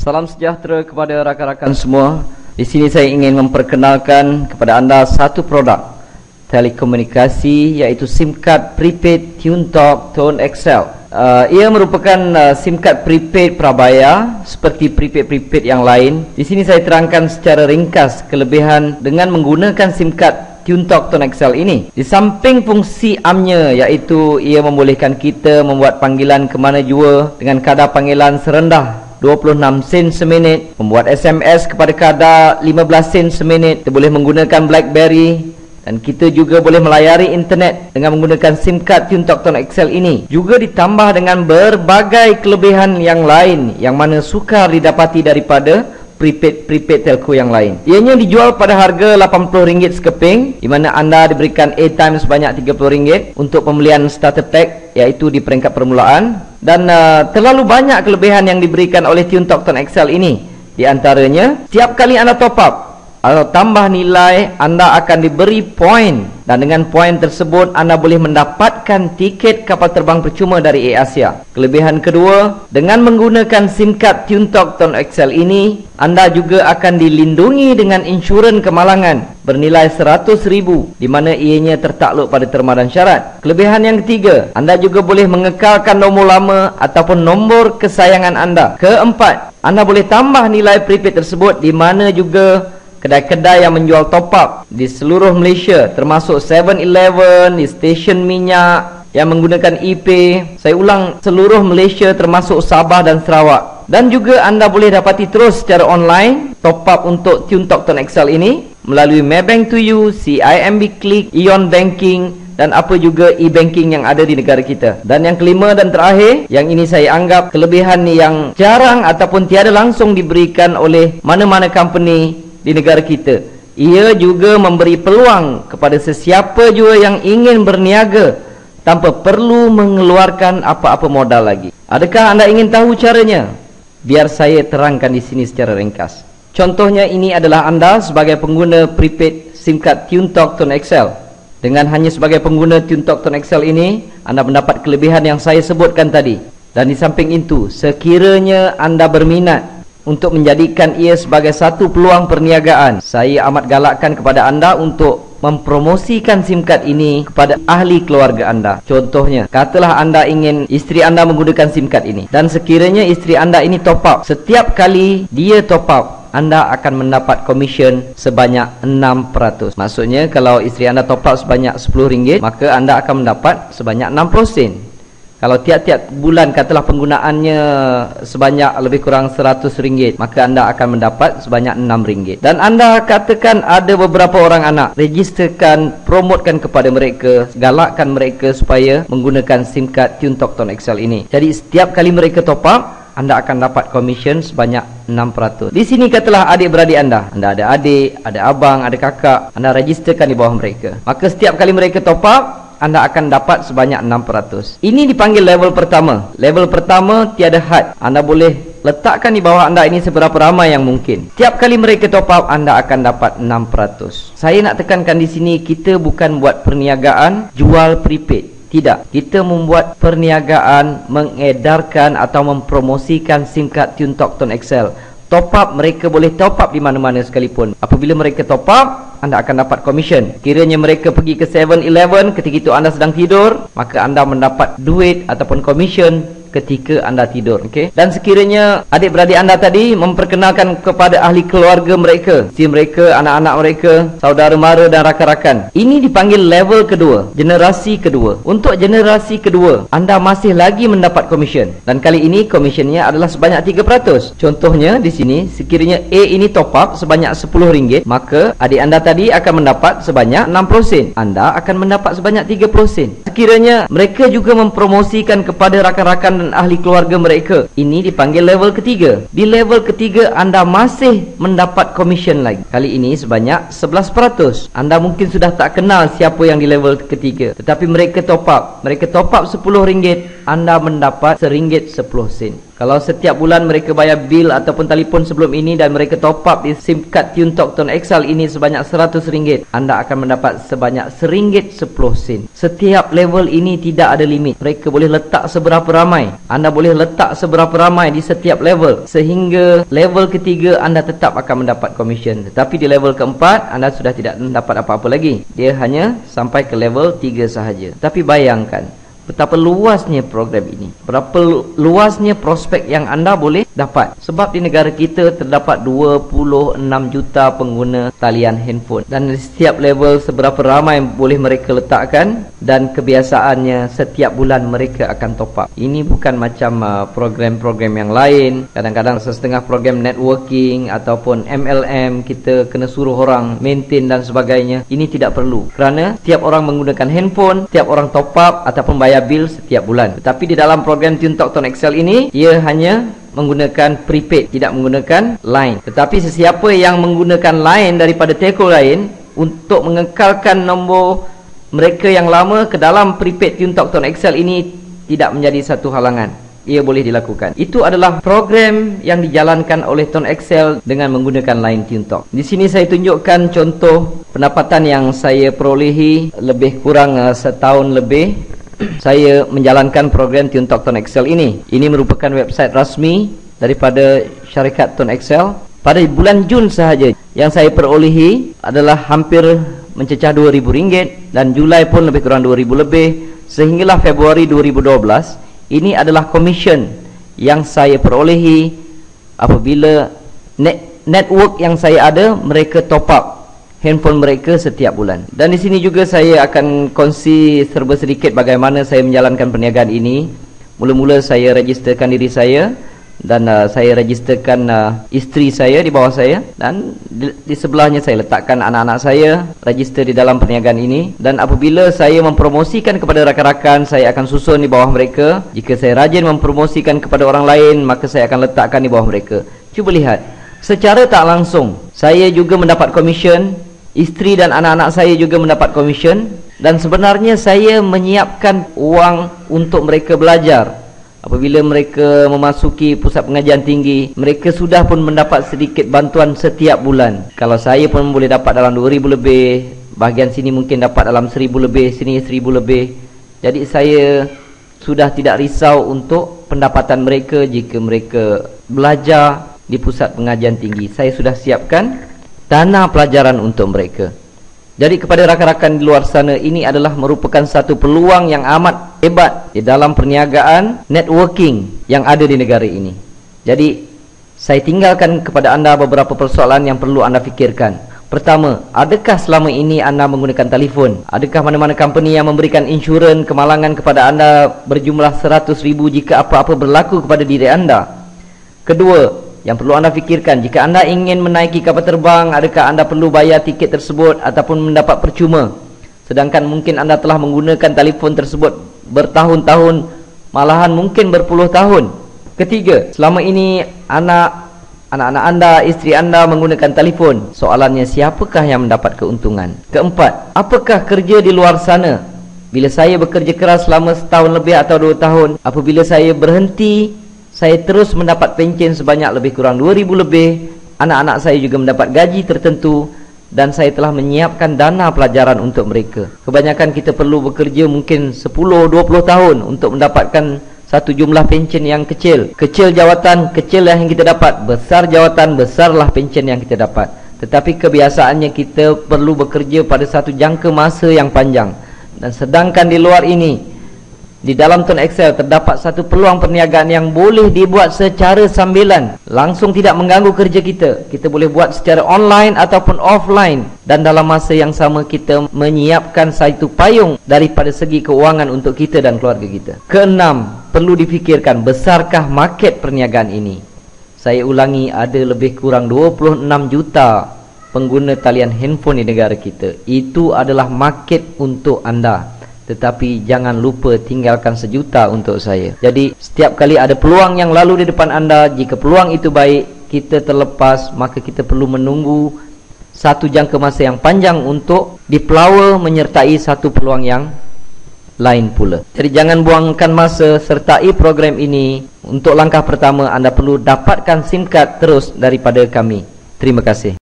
Salam sejahtera kepada rakan-rakan semua. Di sini saya ingin memperkenalkan kepada anda satu produk telekomunikasi iaitu SIM card prepaid TuneTalk Tone XL. Uh, ia merupakan uh, SIM card prepaid prabayar seperti prepaid-prepaid yang lain. Di sini saya terangkan secara ringkas kelebihan dengan menggunakan SIM card TuneTalk Tone XL ini. Di samping fungsi amnya iaitu ia membolehkan kita membuat panggilan ke mana jua dengan kadar panggilan serendah 26 sen seminit. Membuat SMS kepada kadar 15 sen seminit. Kita boleh menggunakan Blackberry. Dan kita juga boleh melayari internet Dengan menggunakan SIM card TuneTalk Tone XL ini. Juga ditambah dengan berbagai kelebihan yang lain Yang mana sukar didapati daripada prepaid prepaid telco yang lain. Ianya dijual pada harga RM80 sekeping di mana anda diberikan airtime sebanyak RM30 untuk pembelian starter pack iaitu di peringkat permulaan dan uh, terlalu banyak kelebihan yang diberikan oleh TuneTalk Tone XL ini. Di antaranya, setiap kali anda top up atau tambah nilai anda akan diberi poin dan dengan poin tersebut anda boleh mendapatkan tiket kapal terbang percuma dari Air Asia. Kelebihan kedua, dengan menggunakan SIM card TuneTalk Tone XL ini, anda juga akan dilindungi dengan insurans kemalangan bernilai RM100,000 di mana ianya tertakluk pada terma dan syarat. Kelebihan yang ketiga, anda juga boleh mengekalkan nombor lama ataupun nombor kesayangan anda. Keempat, anda boleh tambah nilai prepaid tersebut di mana juga kedai-kedai yang menjual top up di seluruh Malaysia termasuk 7-Eleven, di stesen minyak yang menggunakan EP. Saya ulang seluruh Malaysia termasuk Sabah dan Sarawak. Dan juga anda boleh dapati terus secara online top up untuk TuneTalk Tone XL ini melalui Maybank to You, CIMB Click, Ion Banking dan apa juga e-banking yang ada di negara kita. Dan yang kelima dan terakhir, yang ini saya anggap kelebihan yang jarang ataupun tiada langsung diberikan oleh mana-mana company di negara kita. Ia juga memberi peluang kepada sesiapa jua yang ingin berniaga tanpa perlu mengeluarkan apa-apa modal lagi. Adakah anda ingin tahu caranya? Biar saya terangkan di sini secara ringkas. Contohnya ini adalah anda sebagai pengguna prepaid SIM card TuneTalk Tone XL. Dengan hanya sebagai pengguna TuneTalk Tone XL ini, anda mendapat kelebihan yang saya sebutkan tadi. Dan di samping itu, sekiranya anda berminat untuk menjadikan ia sebagai satu peluang perniagaan. Saya amat galakkan kepada anda untuk mempromosikan SIM card ini kepada ahli keluarga anda. Contohnya, katalah anda ingin isteri anda menggunakan SIM card ini dan sekiranya isteri anda ini top up, setiap kali dia top up anda akan mendapat komisen sebanyak 6%. Maksudnya kalau isteri anda top up sebanyak RM10, maka anda akan mendapat sebanyak 60 sen. Kalau tiap-tiap bulan katalah penggunaannya sebanyak lebih kurang RM100, maka anda akan mendapat sebanyak RM6. Dan anda katakan ada beberapa orang anak, registerkan, promotekan kepada mereka, galakkan mereka supaya menggunakan SIM card TuneTalk Tone XL ini. Jadi setiap kali mereka top up, anda akan dapat komisen sebanyak 6%. Di sini katalah adik-beradik anda. Anda ada adik, ada abang, ada kakak. Anda registerkan di bawah mereka. Maka setiap kali mereka top up, anda akan dapat sebanyak 6%. Ini dipanggil level pertama. Level pertama tiada had. Anda boleh letakkan di bawah anda ini seberapa ramai yang mungkin. Tiap kali mereka top up, anda akan dapat 6%. Saya nak tekankan di sini, kita bukan buat perniagaan jual prepaid. Tidak. Kita membuat perniagaan mengedarkan atau mempromosikan SIM card TuneTalk Tone XL. Top up, mereka boleh top up di mana-mana sekalipun. Apabila mereka top up, anda akan dapat komisen. Kiranya mereka pergi ke 7-Eleven ketika itu anda sedang tidur, maka anda mendapat duit ataupun komisen ketika anda tidur okey? Dan sekiranya adik-beradik anda tadi memperkenalkan kepada ahli keluarga mereka si mereka anak-anak mereka saudara mara dan rakan-rakan ini dipanggil level kedua generasi kedua. Untuk generasi kedua anda masih lagi mendapat komisen dan kali ini komisionnya adalah sebanyak 3% contohnya di sini sekiranya A ini top up sebanyak RM10 maka adik anda tadi akan mendapat sebanyak 6% anda akan mendapat sebanyak 3% sekiranya mereka juga mempromosikan kepada rakan-rakan dan ahli keluarga mereka. Ini dipanggil level ketiga. Di level ketiga anda masih mendapat komisen lagi. Kali ini sebanyak 11%. Anda mungkin sudah tak kenal siapa yang di level ketiga. Tetapi mereka top up. Mereka top up RM10 anda mendapat seringgit sepuluh sen. Kalau setiap bulan mereka bayar bil ataupun telefon sebelum ini dan mereka top up di SIM card Tune Tone XL ini sebanyak seratus ringgit, anda akan mendapat sebanyak seringgit sepuluh sen. Setiap level ini tidak ada limit. Mereka boleh letak seberapa ramai. Anda boleh letak seberapa ramai di setiap level sehingga level ketiga anda tetap akan mendapat komisen. Tetapi di level keempat anda sudah tidak mendapat apa-apa lagi. Dia hanya sampai ke level tiga sahaja. Tapi bayangkan betapa luasnya program ini. Berapa luasnya prospek yang anda boleh dapat. Sebab di negara kita terdapat 26 juta pengguna talian handphone. Dan di setiap level seberapa ramai boleh mereka letakkan dan kebiasaannya setiap bulan mereka akan top up. Ini bukan macam uh, program-program yang lain. Kadang-kadang setengah program networking ataupun MLM kita kena suruh orang maintain dan sebagainya. Ini tidak perlu. Kerana setiap orang menggunakan handphone setiap orang top up ataupun bayar bil setiap bulan. Tetapi di dalam program TuneTalk Tone Excel ini, ia hanya menggunakan prepaid, tidak menggunakan line. Tetapi sesiapa yang menggunakan line daripada telco lain untuk mengekalkan nombor mereka yang lama ke dalam prepaid TuneTalk Tone Excel ini tidak menjadi satu halangan. Ia boleh dilakukan. Itu adalah program yang dijalankan oleh Tone Excel dengan menggunakan line TuneTalk. Di sini saya tunjukkan contoh pendapatan yang saya perolehi lebih kurang uh, setahun lebih saya menjalankan program TuneTalk Tone Excel ini. Ini merupakan website rasmi daripada syarikat Tone Excel. Pada bulan Jun sahaja yang saya perolehi adalah hampir mencecah RM2,000 dan Julai pun lebih kurang RM2,000 lebih sehinggalah Februari 2012 ini adalah komisen yang saya perolehi apabila net network yang saya ada mereka top up handphone mereka setiap bulan. Dan di sini juga saya akan kongsi serba sedikit bagaimana saya menjalankan perniagaan ini. Mula-mula saya registerkan diri saya dan uh, saya registerkan uh, isteri saya di bawah saya dan di, di sebelahnya saya letakkan anak-anak saya register di dalam perniagaan ini dan apabila saya mempromosikan kepada rakan-rakan saya akan susun di bawah mereka jika saya rajin mempromosikan kepada orang lain maka saya akan letakkan di bawah mereka cuba lihat secara tak langsung saya juga mendapat komisen Isteri dan anak-anak saya juga mendapat komisen dan sebenarnya saya menyiapkan uang untuk mereka belajar. Apabila mereka memasuki pusat pengajian tinggi, mereka sudah pun mendapat sedikit bantuan setiap bulan. Kalau saya pun boleh dapat dalam 2000 lebih, bahagian sini mungkin dapat dalam 1000 lebih, sini 1000 lebih. Jadi saya sudah tidak risau untuk pendapatan mereka jika mereka belajar di pusat pengajian tinggi. Saya sudah siapkan dana pelajaran untuk mereka. Jadi kepada rakan-rakan di luar sana ini adalah merupakan satu peluang yang amat hebat di dalam perniagaan networking yang ada di negara ini. Jadi saya tinggalkan kepada anda beberapa persoalan yang perlu anda fikirkan. Pertama, adakah selama ini anda menggunakan telefon? Adakah mana-mana company yang memberikan insurans kemalangan kepada anda berjumlah 100 ribu jika apa-apa berlaku kepada diri anda? Kedua, yang perlu anda fikirkan jika anda ingin menaiki kapal terbang adakah anda perlu bayar tiket tersebut ataupun mendapat percuma? Sedangkan mungkin anda telah menggunakan telefon tersebut bertahun-tahun malahan mungkin berpuluh tahun. Ketiga selama ini anak anak-anak anda isteri anda menggunakan telefon. Soalannya siapakah yang mendapat keuntungan? Keempat apakah kerja di luar sana? Bila saya bekerja keras selama setahun lebih atau dua tahun apabila saya berhenti saya terus mendapat pencen sebanyak lebih kurang 2000 lebih. Anak-anak saya juga mendapat gaji tertentu dan saya telah menyiapkan dana pelajaran untuk mereka. Kebanyakan kita perlu bekerja mungkin 10-20 tahun untuk mendapatkan satu jumlah pencen yang kecil. Kecil jawatan kecil yang kita dapat. Besar jawatan besarlah pencen yang kita dapat. Tetapi kebiasaannya kita perlu bekerja pada satu jangka masa yang panjang. Dan sedangkan di luar ini di dalam Tun Excel terdapat satu peluang perniagaan yang boleh dibuat secara sambilan. Langsung tidak mengganggu kerja kita. Kita boleh buat secara online ataupun offline. Dan dalam masa yang sama kita menyiapkan satu payung Daripada segi keuangan untuk kita dan keluarga kita. Keenam, perlu difikirkan besarkah market perniagaan ini? Saya ulangi ada lebih kurang 26 juta pengguna talian handphone di negara kita. Itu adalah market untuk anda tetapi jangan lupa tinggalkan sejuta untuk saya. Jadi setiap kali ada peluang yang lalu di depan anda, jika peluang itu baik, kita terlepas, maka kita perlu menunggu satu jangka masa yang panjang untuk dipelawa menyertai satu peluang yang lain pula. Jadi jangan buangkan masa sertai program ini. Untuk langkah pertama anda perlu dapatkan SIM card terus daripada kami. Terima kasih.